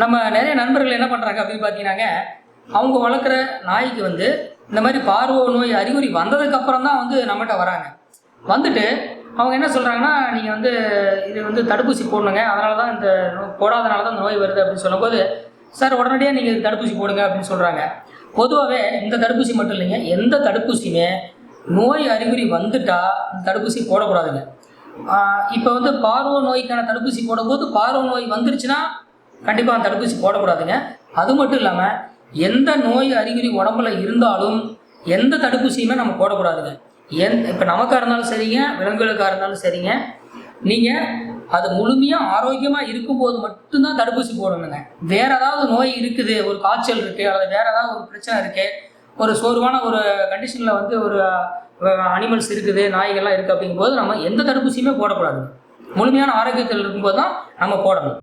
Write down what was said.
நம்ம நிறைய நண்பர்கள் என்ன பண்ணுறாங்க அப்படின்னு பார்த்தீங்கன்னாங்க அவங்க வளர்க்குற நாய்க்கு வந்து இந்த மாதிரி பார்வை நோய் அறிகுறி வந்ததுக்கப்புறம் தான் வந்து நம்மகிட்ட வராங்க. வந்துட்டு அவங்க என்ன சொல்கிறாங்கன்னா நீங்கள் வந்து இது வந்து தடுப்பூசி போடணுங்க. அதனால தான் இந்த போடாதனால தான் இந்த நோய் வருது அப்படின்னு சொல்லும்போது சார் உடனடியாக நீங்கள் தடுப்பூசி போடுங்க அப்படின்னு சொல்கிறாங்க பொதுவாகவே இந்த தடுப்பூசி மட்டும் இல்லைங்க எந்த தடுப்பூசியுமே நோய் அறிகுறி வந்துட்டால் இந்த தடுப்பூசி போடக்கூடாதுங்க. இப்போ வந்து பார்வை நோய்க்கான தடுப்பூசி போடும்போது பார்வை நோய் வந்துருச்சுன்னா கண்டிப்பாக அந்த தடுப்பூசி போடக்கூடாதுங்க. அது மட்டும் இல்லாமல் எந்த நோய் அறிகுறி உடம்புல இருந்தாலும் எந்த தடுப்பூசியுமே நம்ம போடக்கூடாதுங்க. எந் இப்போ நமக்காக இருந்தாலும் சரிங்க விலங்குகளுக்காக இருந்தாலும் சரிங்க. நீங்கள் அது முழுமையாக ஆரோக்கியமாக இருக்கும்போது மட்டும்தான் தடுப்பூசி போடணுங்க. வேற ஏதாவது நோய் இருக்குது ஒரு காய்ச்சல் இருக்குது அல்லது வேற ஏதாவது ஒரு பிரச்சனை இருக்குது ஒரு சோர்வான ஒரு கண்டிஷனில் வந்து ஒரு அனிமல்ஸ் இருக்குது நாய்கள்லாம் இருக்குது அப்படிங்கும்போது நம்ம எந்த தடுப்பூசியுமே போடக்கூடாது முழுமையான ஆரோக்கியத்தில் இருக்கும்போது தான் நம்ம போடணும்.